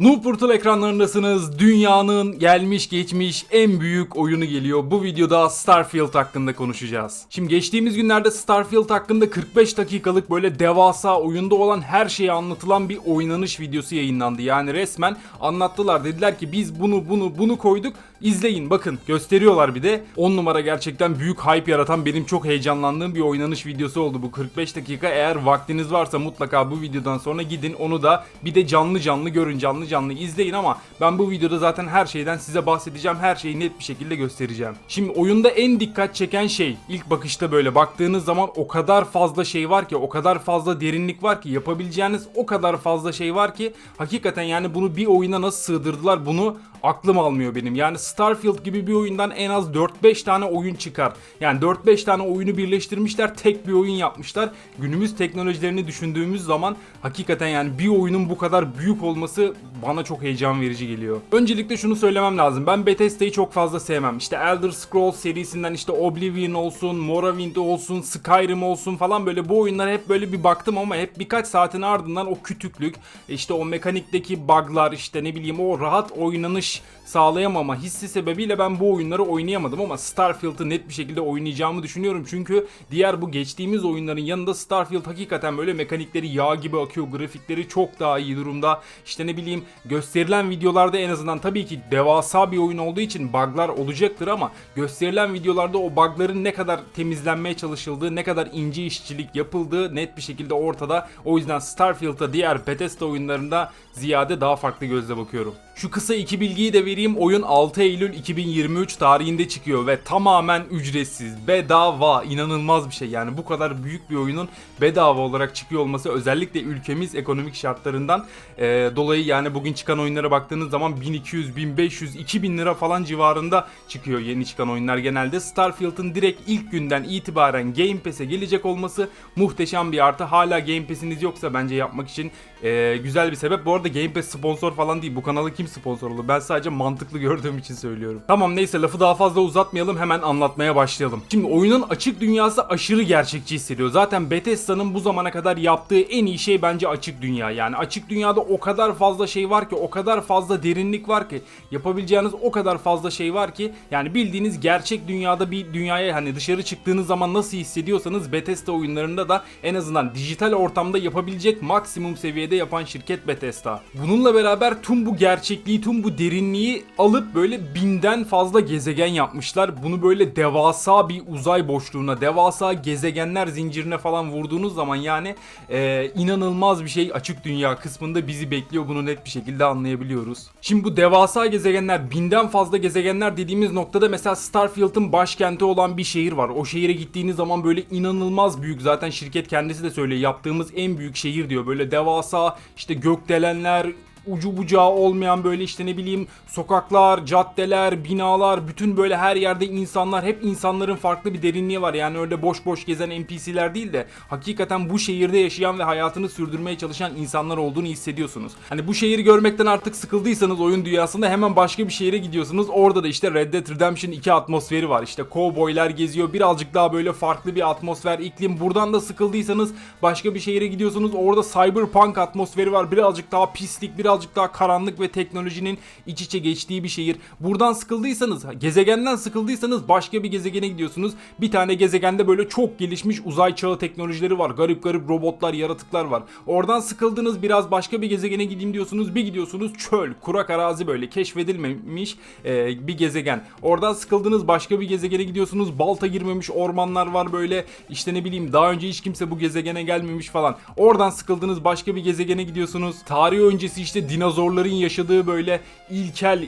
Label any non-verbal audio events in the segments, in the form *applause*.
Noob Portal ekranlarındasınız. Dünyanın gelmiş geçmiş en büyük oyunu geliyor. Bu videoda Starfield hakkında konuşacağız. Şimdi geçtiğimiz günlerde Starfield hakkında 45 dakikalık böyle devasa oyunda olan her şeyi anlatılan bir oynanış videosu yayınlandı. Yani resmen anlattılar. Dediler ki biz bunu bunu bunu koyduk. İzleyin bakın gösteriyorlar bir de. 10 numara gerçekten büyük hype yaratan benim çok heyecanlandığım bir oynanış videosu oldu bu 45 dakika. Eğer vaktiniz varsa mutlaka bu videodan sonra gidin onu da bir de canlı canlı görün canlı canlı izleyin ama ben bu videoda zaten her şeyden size bahsedeceğim. Her şeyi net bir şekilde göstereceğim. Şimdi oyunda en dikkat çeken şey ilk bakışta böyle baktığınız zaman o kadar fazla şey var ki o kadar fazla derinlik var ki yapabileceğiniz o kadar fazla şey var ki hakikaten yani bunu bir oyuna nasıl sığdırdılar bunu aklım almıyor benim. Yani Starfield gibi bir oyundan en az 4-5 tane oyun çıkar. Yani 4-5 tane oyunu birleştirmişler, tek bir oyun yapmışlar. Günümüz teknolojilerini düşündüğümüz zaman hakikaten yani bir oyunun bu kadar büyük olması bana çok heyecan verici geliyor. Öncelikle şunu söylemem lazım. Ben Bethesda'yı çok fazla sevmem. İşte Elder Scrolls serisinden işte Oblivion olsun, Morrowind olsun, Skyrim olsun falan böyle bu oyunlara hep böyle bir baktım ama hep birkaç saatin ardından o kütüklük, işte o mekanikteki bug'lar, işte ne bileyim o rahat oynanış sağlayamama hissi sebebiyle ben bu oyunları oynayamadım ama Starfield'ı net bir şekilde oynayacağımı düşünüyorum. Çünkü diğer bu geçtiğimiz oyunların yanında Starfield hakikaten böyle mekanikleri yağ gibi akıyor. Grafikleri çok daha iyi durumda. İşte ne bileyim gösterilen videolarda en azından tabii ki devasa bir oyun olduğu için bug'lar olacaktır ama gösterilen videolarda o bug'ların ne kadar temizlenmeye çalışıldığı, ne kadar ince işçilik yapıldığı net bir şekilde ortada. O yüzden Starfield'a diğer Bethesda oyunlarında ziyade daha farklı gözle bakıyorum. Şu kısa iki bilgiyi de vereyim. Oyun 6 Eylül 2023 tarihinde çıkıyor ve tamamen ücretsiz, bedava, inanılmaz bir şey. Yani bu kadar büyük bir oyunun bedava olarak çıkıyor olması özellikle ülkemiz ekonomik şartlarından e, dolayı yani bugün çıkan oyunlara baktığınız zaman 1200, 1500, 2000 lira falan civarında çıkıyor yeni çıkan oyunlar genelde. Starfield'ın direkt ilk günden itibaren Game Pass'e gelecek olması muhteşem bir artı. Hala Game Pass'iniz yoksa bence yapmak için e, güzel bir sebep. Bu arada Game Pass sponsor falan değil. Bu kanalı kim sponsor olur? Ben sadece mantıklı gördüğüm için söylüyorum. Tamam neyse lafı daha fazla uzatmayalım. Hemen anlatmaya başlayalım. Şimdi oyunun açık dünyası aşırı gerçekçi hissediyor. Zaten Bethesda'nın bu zamana kadar yaptığı en iyi şey bence açık dünya. Yani açık dünyada o kadar fazla şey var ki, o kadar fazla derinlik var ki, yapabileceğiniz o kadar fazla şey var ki yani bildiğiniz gerçek dünyada bir dünyaya hani dışarı çıktığınız zaman nasıl hissediyorsanız Bethesda oyunlarında da en azından dijital ortamda yapabilecek maksimum seviyede yapan şirket Bethesda. Bununla beraber tüm bu gerçekliği, tüm bu derinliği alıp böyle binden fazla gezegen yapmışlar. Bunu böyle devasa bir uzay boşluğuna, devasa gezegenler zincirine falan vurduğunuz zaman yani e, inanılmaz bir şey açık dünya kısmında bizi bekliyor. Bunu net bir şekilde anlayabiliyoruz. Şimdi bu devasa gezegenler, binden fazla gezegenler dediğimiz noktada mesela Starfield'ın başkenti olan bir şehir var. O şehire gittiğiniz zaman böyle inanılmaz büyük. Zaten şirket kendisi de söylüyor. Yaptığımız en büyük şehir diyor. Böyle devasa işte gökdelenler, ucu bucağı olmayan böyle işte ne bileyim sokaklar, caddeler, binalar, bütün böyle her yerde insanlar hep insanların farklı bir derinliği var. Yani öyle boş boş gezen NPC'ler değil de hakikaten bu şehirde yaşayan ve hayatını sürdürmeye çalışan insanlar olduğunu hissediyorsunuz. Hani bu şehri görmekten artık sıkıldıysanız oyun dünyasında hemen başka bir şehre gidiyorsunuz. Orada da işte Red Dead Redemption 2 atmosferi var. İşte kovboylar geziyor. Birazcık daha böyle farklı bir atmosfer, iklim. Buradan da sıkıldıysanız başka bir şehre gidiyorsunuz. Orada cyberpunk atmosferi var. Birazcık daha pislik, birazcık daha karanlık ve teknolojinin iç içe geçtiği bir şehir. Buradan sıkıldıysanız, gezegenden sıkıldıysanız başka bir gezegene gidiyorsunuz. Bir tane gezegende böyle çok gelişmiş uzay çağı teknolojileri var. Garip garip robotlar, yaratıklar var. Oradan sıkıldınız biraz başka bir gezegene gideyim diyorsunuz. Bir gidiyorsunuz çöl, kurak arazi böyle keşfedilmemiş e, bir gezegen. Oradan sıkıldınız başka bir gezegene gidiyorsunuz. Balta girmemiş ormanlar var böyle. İşte ne bileyim daha önce hiç kimse bu gezegene gelmemiş falan. Oradan sıkıldınız başka bir gezegene gidiyorsunuz. Tarih öncesi işte dinozorların yaşadığı böyle ilkel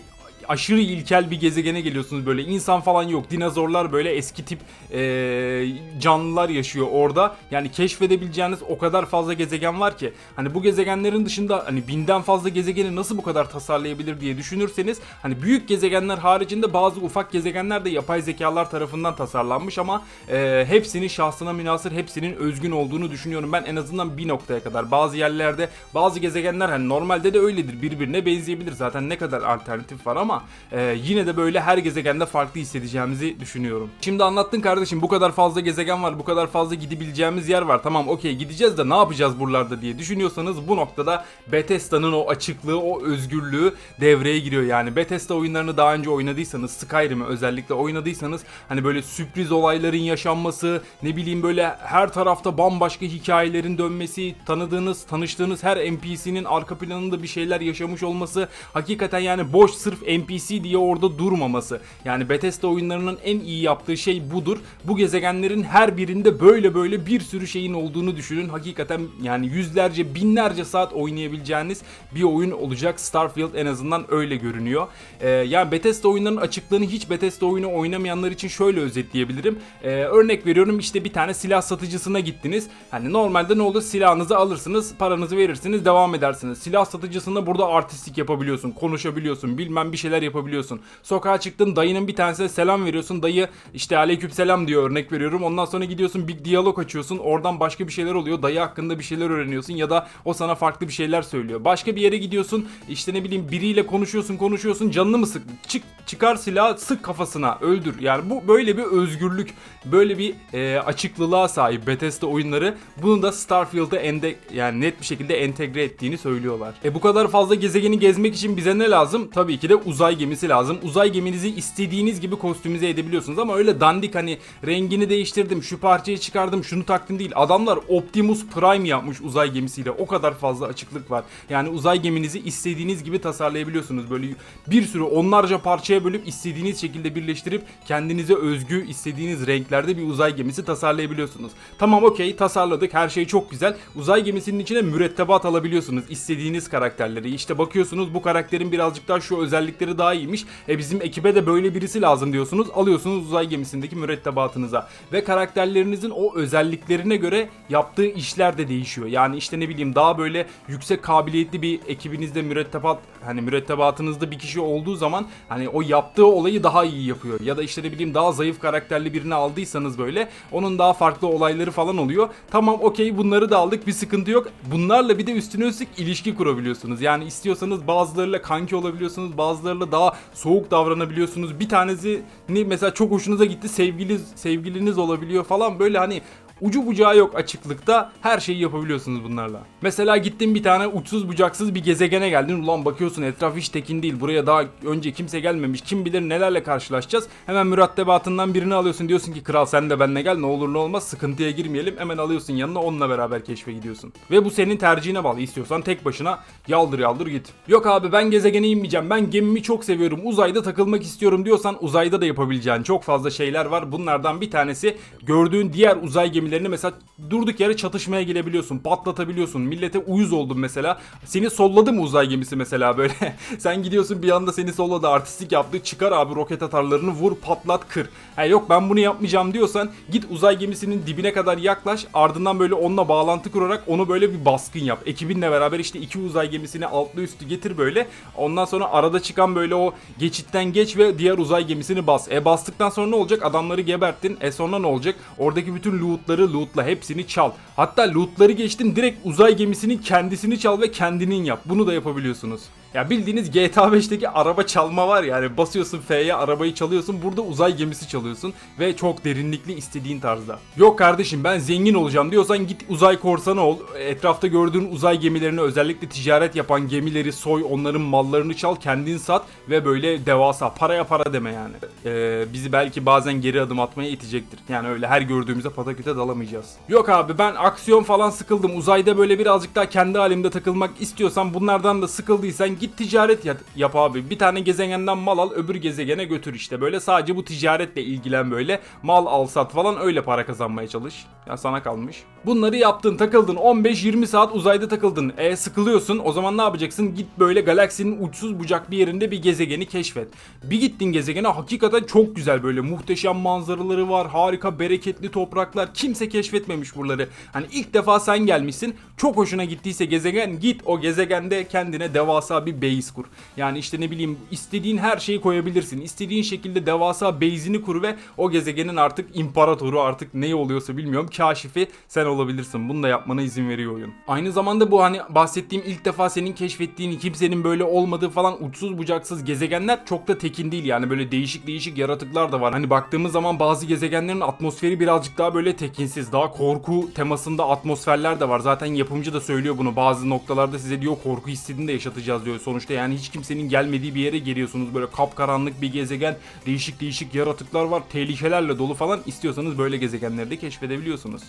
aşırı ilkel bir gezegene geliyorsunuz böyle. İnsan falan yok. Dinozorlar böyle eski tip eee, canlılar yaşıyor orada. Yani keşfedebileceğiniz o kadar fazla gezegen var ki. Hani bu gezegenlerin dışında hani binden fazla gezegeni nasıl bu kadar tasarlayabilir diye düşünürseniz hani büyük gezegenler haricinde bazı ufak gezegenler de yapay zekalar tarafından tasarlanmış ama eee, hepsinin şahsına münasır hepsinin özgün olduğunu düşünüyorum. Ben en azından bir noktaya kadar bazı yerlerde bazı gezegenler hani normalde de öyledir birbirine benzeyebilir. Zaten ne kadar alternatif var ama ama e, yine de böyle her gezegende farklı hissedeceğimizi düşünüyorum. Şimdi anlattın kardeşim bu kadar fazla gezegen var bu kadar fazla gidebileceğimiz yer var tamam okey gideceğiz de ne yapacağız buralarda diye düşünüyorsanız bu noktada Bethesda'nın o açıklığı o özgürlüğü devreye giriyor yani Bethesda oyunlarını daha önce oynadıysanız Skyrim'i özellikle oynadıysanız hani böyle sürpriz olayların yaşanması ne bileyim böyle her tarafta bambaşka hikayelerin dönmesi tanıdığınız tanıştığınız her NPC'nin arka planında bir şeyler yaşamış olması hakikaten yani boş sırf NPC diye orada durmaması. Yani Bethesda oyunlarının en iyi yaptığı şey budur. Bu gezegenlerin her birinde böyle böyle bir sürü şeyin olduğunu düşünün. Hakikaten yani yüzlerce binlerce saat oynayabileceğiniz bir oyun olacak. Starfield en azından öyle görünüyor. Ee, yani Bethesda oyunlarının açıklığını hiç Bethesda oyunu oynamayanlar için şöyle özetleyebilirim. Ee, örnek veriyorum işte bir tane silah satıcısına gittiniz. Hani normalde ne olur? Silahınızı alırsınız paranızı verirsiniz devam edersiniz. Silah satıcısında burada artistik yapabiliyorsun konuşabiliyorsun bilmem bir şeyler yapabiliyorsun. Sokağa çıktın dayının bir tanesine selam veriyorsun. Dayı işte aleyküm selam diyor örnek veriyorum. Ondan sonra gidiyorsun bir diyalog açıyorsun. Oradan başka bir şeyler oluyor. Dayı hakkında bir şeyler öğreniyorsun ya da o sana farklı bir şeyler söylüyor. Başka bir yere gidiyorsun işte ne bileyim biriyle konuşuyorsun konuşuyorsun. Canını mı sık çık çıkar silah sık kafasına öldür. Yani bu böyle bir özgürlük böyle bir e, açıklılığa sahip Bethesda oyunları. Bunu da Starfield'a ende yani net bir şekilde entegre ettiğini söylüyorlar. E bu kadar fazla gezegeni gezmek için bize ne lazım? Tabii ki de uzay gemisi lazım. Uzay geminizi istediğiniz gibi kostümize edebiliyorsunuz ama öyle dandik hani rengini değiştirdim, şu parçayı çıkardım, şunu taktım değil. Adamlar Optimus Prime yapmış uzay gemisiyle. O kadar fazla açıklık var. Yani uzay geminizi istediğiniz gibi tasarlayabiliyorsunuz. Böyle bir sürü onlarca parçaya bölüp istediğiniz şekilde birleştirip kendinize özgü istediğiniz renklerde bir uzay gemisi tasarlayabiliyorsunuz. Tamam okey tasarladık her şey çok güzel. Uzay gemisinin içine mürettebat alabiliyorsunuz. istediğiniz karakterleri. İşte bakıyorsunuz bu karakterin birazcık daha şu özellikleri daha iyiymiş. E bizim ekibe de böyle birisi lazım diyorsunuz. Alıyorsunuz uzay gemisindeki mürettebatınıza. Ve karakterlerinizin o özelliklerine göre yaptığı işler de değişiyor. Yani işte ne bileyim daha böyle yüksek kabiliyetli bir ekibinizde mürettebat hani mürettebatınızda bir kişi olduğu zaman hani o yaptığı olayı daha iyi yapıyor. Ya da işte ne bileyim daha zayıf karakterli birini aldıysanız böyle onun daha farklı olayları falan oluyor. Tamam okey bunları da aldık bir sıkıntı yok. Bunlarla bir de üstüne üstlük ilişki kurabiliyorsunuz. Yani istiyorsanız bazılarıyla kanki olabiliyorsunuz. Bazılarıyla daha soğuk davranabiliyorsunuz. Bir tanesini mesela çok hoşunuza gitti sevgiliniz, sevgiliniz olabiliyor falan böyle hani Ucu bucağı yok açıklıkta her şeyi yapabiliyorsunuz bunlarla. Mesela gittin bir tane uçsuz bucaksız bir gezegene geldin. Ulan bakıyorsun etraf hiç tekin değil. Buraya daha önce kimse gelmemiş. Kim bilir nelerle karşılaşacağız. Hemen mürettebatından birini alıyorsun. Diyorsun ki kral sen de benimle gel ne olur ne olmaz sıkıntıya girmeyelim. Hemen alıyorsun yanına onunla beraber keşfe gidiyorsun. Ve bu senin tercihine bağlı. İstiyorsan tek başına yaldır yaldır git. Yok abi ben gezegene inmeyeceğim. Ben gemimi çok seviyorum. Uzayda takılmak istiyorum diyorsan uzayda da yapabileceğin çok fazla şeyler var. Bunlardan bir tanesi gördüğün diğer uzay gemilerini mesela durduk yere çatışmaya girebiliyorsun. Patlatabiliyorsun. Millete uyuz oldun mesela. Seni solladı mı uzay gemisi mesela böyle? *laughs* Sen gidiyorsun bir anda seni solladı artistik yaptı. Çıkar abi roket atarlarını vur patlat kır. Ha yok ben bunu yapmayacağım diyorsan git uzay gemisinin dibine kadar yaklaş. Ardından böyle onunla bağlantı kurarak onu böyle bir baskın yap. Ekibinle beraber işte iki uzay gemisini altlı üstü getir böyle. Ondan sonra arada çıkan böyle o geçitten geç ve diğer uzay gemisini bas. E bastıktan sonra ne olacak? Adamları geberttin. E sonra ne olacak? Oradaki bütün lootları lootla hepsini çal. Hatta lootları geçtim direkt uzay gemisinin kendisini çal ve kendinin yap. Bunu da yapabiliyorsunuz. Ya bildiğiniz GTA 5'teki araba çalma var yani basıyorsun F'ye arabayı çalıyorsun burada uzay gemisi çalıyorsun ve çok derinlikli istediğin tarzda. Yok kardeşim ben zengin olacağım diyorsan git uzay korsanı ol. Etrafta gördüğün uzay gemilerini özellikle ticaret yapan gemileri soy onların mallarını çal kendin sat ve böyle devasa paraya para deme yani. Ee, bizi belki bazen geri adım atmaya itecektir. Yani öyle her gördüğümüzde pataküte dalamayacağız. Yok abi ben aksiyon falan sıkıldım uzayda böyle birazcık daha kendi halimde takılmak istiyorsan bunlardan da sıkıldıysan git ticaret yap, abi. Bir tane gezegenden mal al öbür gezegene götür işte. Böyle sadece bu ticaretle ilgilen böyle. Mal al sat falan öyle para kazanmaya çalış. Ya sana kalmış. Bunları yaptın takıldın 15-20 saat uzayda takıldın. E sıkılıyorsun o zaman ne yapacaksın? Git böyle galaksinin uçsuz bucak bir yerinde bir gezegeni keşfet. Bir gittin gezegene hakikaten çok güzel böyle muhteşem manzaraları var. Harika bereketli topraklar. Kimse keşfetmemiş buraları. Hani ilk defa sen gelmişsin. Çok hoşuna gittiyse gezegen git o gezegende kendine devasa bir base kur. Yani işte ne bileyim istediğin her şeyi koyabilirsin. İstediğin şekilde devasa base'ini kur ve o gezegenin artık imparatoru artık ne oluyorsa bilmiyorum kaşifi sen olabilirsin. Bunu da yapmana izin veriyor oyun. Aynı zamanda bu hani bahsettiğim ilk defa senin keşfettiğin kimsenin böyle olmadığı falan uçsuz bucaksız gezegenler çok da tekin değil yani böyle değişik değişik yaratıklar da var. Hani baktığımız zaman bazı gezegenlerin atmosferi birazcık daha böyle tekinsiz, daha korku temasında atmosferler de var. Zaten yapımcı da söylüyor bunu. Bazı noktalarda size diyor korku hissini de yaşatacağız diyor. Sonuçta yani hiç kimsenin gelmediği bir yere geliyorsunuz. Böyle kapkaranlık bir gezegen, değişik değişik yaratıklar var, tehlikelerle dolu falan. İstiyorsanız böyle gezegenleri de keşfedebiliyorsunuz yapabiliyorsunuz.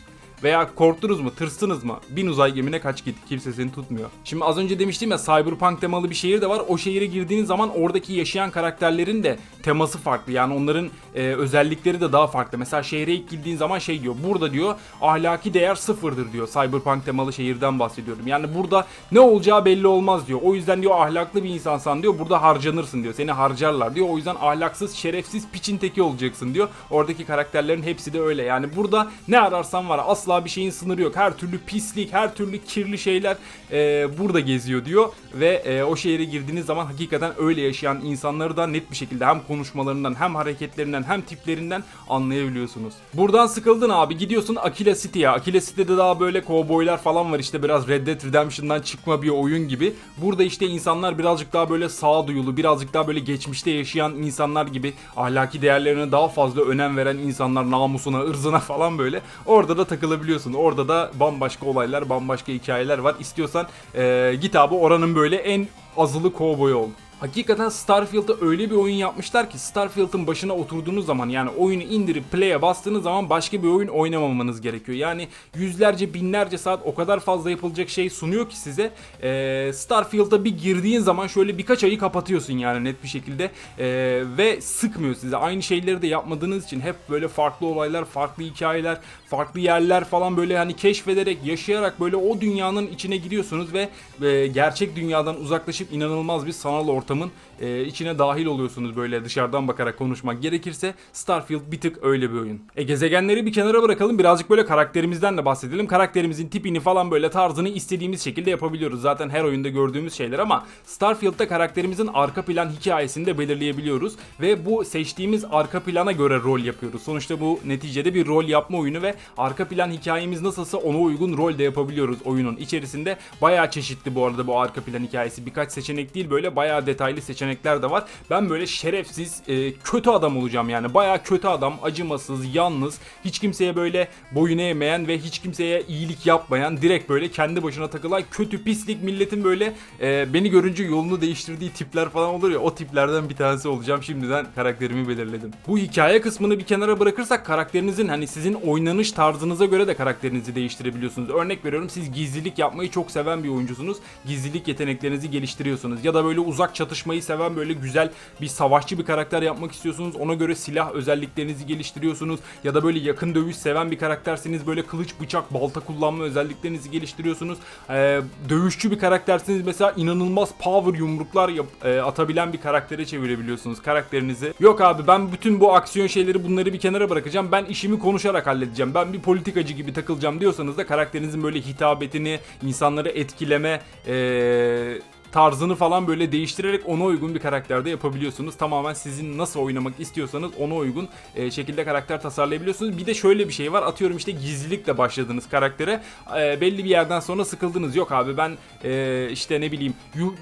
Veya korktunuz mu, tırstınız mı? Bin uzay gemine kaç git, kimse seni tutmuyor. Şimdi az önce demiştim ya Cyberpunk temalı bir şehir de var. O şehire girdiğiniz zaman oradaki yaşayan karakterlerin de teması farklı. Yani onların e, özellikleri de daha farklı. Mesela şehre ilk girdiğin zaman şey diyor. Burada diyor ahlaki değer sıfırdır diyor. Cyberpunk temalı şehirden bahsediyorum. Yani burada ne olacağı belli olmaz diyor. O yüzden diyor ahlaklı bir insansan diyor. Burada harcanırsın diyor. Seni harcarlar diyor. O yüzden ahlaksız, şerefsiz, piçin teki olacaksın diyor. Oradaki karakterlerin hepsi de öyle. Yani burada ne ararsan var. Asla bir şeyin sınırı yok. Her türlü pislik, her türlü kirli şeyler e, burada geziyor diyor. Ve e, o şehre girdiğiniz zaman hakikaten öyle yaşayan insanları da net bir şekilde hem konuşmalarından hem hareketlerinden hem tiplerinden anlayabiliyorsunuz. Buradan sıkıldın abi gidiyorsun Akila City'ye. Akila City'de daha böyle kovboylar falan var işte biraz Red Dead Redemption'dan çıkma bir oyun gibi. Burada işte insanlar birazcık daha böyle sağduyulu, birazcık daha böyle geçmişte yaşayan insanlar gibi ahlaki değerlerine daha fazla önem veren insanlar namusuna, ırzına falan böyle. Orada da takılabiliyorsun. Orada da bambaşka olaylar, bambaşka hikayeler var. İstiyorsan eee, git abi oranın böyle en azılı kovboyu ol. Hakikaten Starfield'a öyle bir oyun yapmışlar ki Starfield'ın başına oturduğunuz zaman yani oyunu indirip play'e bastığınız zaman başka bir oyun oynamamanız gerekiyor. Yani yüzlerce binlerce saat o kadar fazla yapılacak şey sunuyor ki size. Ee, Starfield'a bir girdiğin zaman şöyle birkaç ayı kapatıyorsun yani net bir şekilde Ee, ve sıkmıyor size. Aynı şeyleri de yapmadığınız için hep böyle farklı olaylar, farklı hikayeler, farklı yerler falan böyle hani keşfederek, yaşayarak böyle o dünyanın içine giriyorsunuz ve e, gerçek dünyadan uzaklaşıp inanılmaz bir sanal ortamın e, içine dahil oluyorsunuz böyle dışarıdan bakarak konuşmak gerekirse Starfield bir tık öyle bir oyun. E gezegenleri bir kenara bırakalım birazcık böyle karakterimizden de bahsedelim. Karakterimizin tipini falan böyle tarzını istediğimiz şekilde yapabiliyoruz. Zaten her oyunda gördüğümüz şeyler ama Starfield'da karakterimizin arka plan hikayesini de belirleyebiliyoruz ve bu seçtiğimiz arka plana göre rol yapıyoruz. Sonuçta bu neticede bir rol yapma oyunu ve arka plan hikayemiz nasılsa ona uygun rol de yapabiliyoruz oyunun içerisinde. Bayağı çeşitli bu arada bu arka plan hikayesi. Birkaç seçenek değil böyle bayağı detaylı seçenekler de var. Ben böyle şerefsiz, e, kötü adam olacağım yani. Bayağı kötü adam, acımasız, yalnız, hiç kimseye böyle boyun eğmeyen ve hiç kimseye iyilik yapmayan, direkt böyle kendi başına takılan kötü pislik milletin böyle e, beni görünce yolunu değiştirdiği tipler falan olur ya o tiplerden bir tanesi olacağım. Şimdiden karakterimi belirledim. Bu hikaye kısmını bir kenara bırakırsak karakterinizin hani sizin oynanış tarzınıza göre de karakterinizi değiştirebiliyorsunuz. Örnek veriyorum siz gizlilik yapmayı çok seven bir oyuncusunuz. Gizlilik yeteneklerinizi geliştiriyorsunuz. Ya da böyle uzak çatışmayı seven böyle güzel bir savaşçı bir karakter yapmak istiyorsunuz. Ona göre silah özelliklerinizi geliştiriyorsunuz. Ya da böyle yakın dövüş seven bir karaktersiniz. Böyle kılıç, bıçak, balta kullanma özelliklerinizi geliştiriyorsunuz. Ee, dövüşçü bir karaktersiniz. Mesela inanılmaz power yumruklar yap- e, atabilen bir karaktere çevirebiliyorsunuz karakterinizi. Yok abi ben bütün bu aksiyon şeyleri bunları bir kenara bırakacağım. Ben işimi konuşarak halledeceğim. Ben bir politikacı gibi takılacağım diyorsanız da karakterinizin böyle hitabetini, insanları etkileme, eee tarzını falan böyle değiştirerek ona uygun bir karakterde yapabiliyorsunuz. Tamamen sizin nasıl oynamak istiyorsanız ona uygun e, şekilde karakter tasarlayabiliyorsunuz. Bir de şöyle bir şey var. Atıyorum işte gizlilikle başladınız karaktere. E, belli bir yerden sonra sıkıldınız. Yok abi ben e, işte ne bileyim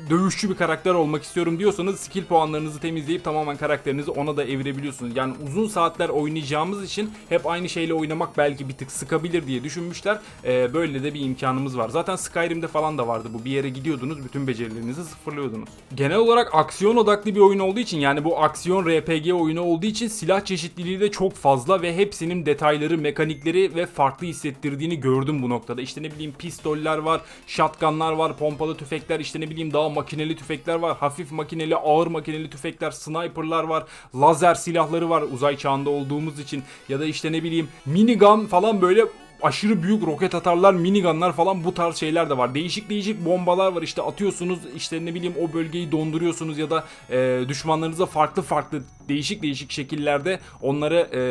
dövüşçü bir karakter olmak istiyorum diyorsanız skill puanlarınızı temizleyip tamamen karakterinizi ona da evirebiliyorsunuz. Yani uzun saatler oynayacağımız için hep aynı şeyle oynamak belki bir tık sıkabilir diye düşünmüşler. E, böyle de bir imkanımız var. Zaten Skyrim'de falan da vardı bu. Bir yere gidiyordunuz bütün becerilerinizi sıfırlıyordunuz. Genel olarak aksiyon odaklı bir oyun olduğu için yani bu aksiyon RPG oyunu olduğu için silah çeşitliliği de çok fazla ve hepsinin detayları, mekanikleri ve farklı hissettirdiğini gördüm bu noktada. İşte ne bileyim pistoller var, shotgunlar var, pompalı tüfekler, işte ne bileyim daha makineli tüfekler var, hafif makineli, ağır makineli tüfekler, sniperlar var, lazer silahları var uzay çağında olduğumuz için ya da işte ne bileyim minigun falan böyle aşırı büyük roket atarlar, minigunlar falan bu tarz şeyler de var. Değişik değişik bombalar var işte atıyorsunuz işte ne bileyim o bölgeyi donduruyorsunuz ya da e, düşmanlarınıza farklı farklı değişik değişik şekillerde onları e,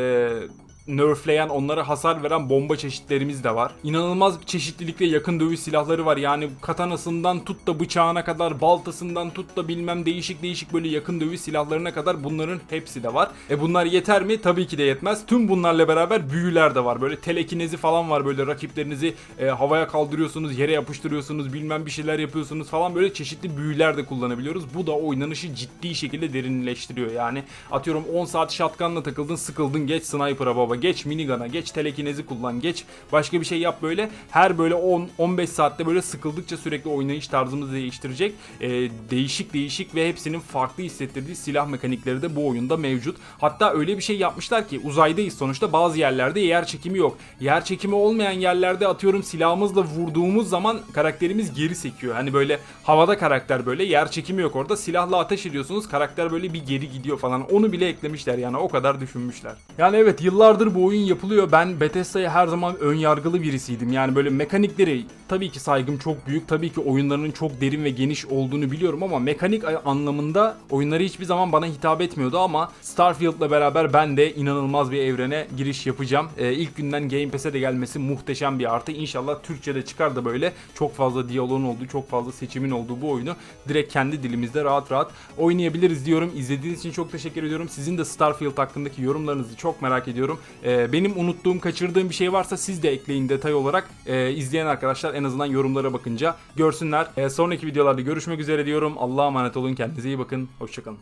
nerfleyen, onlara hasar veren bomba çeşitlerimiz de var. İnanılmaz bir çeşitlilikte yakın dövüş silahları var. Yani katanasından tut da bıçağına kadar, baltasından tut da bilmem değişik değişik böyle yakın dövüş silahlarına kadar bunların hepsi de var. E bunlar yeter mi? Tabii ki de yetmez. Tüm bunlarla beraber büyüler de var. Böyle telekinezi falan var. Böyle rakiplerinizi e, havaya kaldırıyorsunuz, yere yapıştırıyorsunuz, bilmem bir şeyler yapıyorsunuz falan. Böyle çeşitli büyüler de kullanabiliyoruz. Bu da oynanışı ciddi şekilde derinleştiriyor. Yani atıyorum 10 saat shotgunla takıldın, sıkıldın. Geç sniper'a baba, geç minigun'a, geç telekinezi kullan, geç başka bir şey yap böyle. Her böyle 10-15 saatte böyle sıkıldıkça sürekli oynayış tarzımızı değiştirecek. E, değişik değişik ve hepsinin farklı hissettirdiği silah mekanikleri de bu oyunda mevcut. Hatta öyle bir şey yapmışlar ki uzaydayız sonuçta bazı yerlerde yer çekimi yok. Yer çekimi olmayan yerlerde atıyorum silahımızla vurduğumuz zaman karakterimiz geri sekiyor. Hani böyle havada karakter böyle yer çekimi yok orada silahla ateş ediyorsunuz karakter böyle bir geri gidiyor falan. Onu bile eklemişler yani o kadar düşünmüşler. Yani evet yıllardır bu oyun yapılıyor. Ben Bethesda'ya her zaman ön yargılı birisiydim. Yani böyle mekanikleri tabii ki saygım çok büyük. Tabii ki oyunlarının çok derin ve geniş olduğunu biliyorum ama mekanik anlamında oyunları hiçbir zaman bana hitap etmiyordu ama Starfield'la beraber ben de inanılmaz bir evrene giriş yapacağım. Ee, ilk günden Game Pass'e de gelmesi muhteşem bir artı. İnşallah Türkçe'de çıkar da böyle çok fazla diyaloğun olduğu, çok fazla seçimin olduğu bu oyunu direkt kendi dilimizde rahat rahat oynayabiliriz diyorum. İzlediğiniz için çok teşekkür ediyorum. Sizin de Starfield hakkındaki yorumlarınızı çok merak ediyorum. Ee, benim unuttuğum, kaçırdığım bir şey varsa siz de ekleyin detay olarak. Ee, izleyen arkadaşlar en azından yorumlara bakınca görsünler. Ee, sonraki videolarda görüşmek üzere diyorum. Allah'a emanet olun. Kendinize iyi bakın. Hoşçakalın.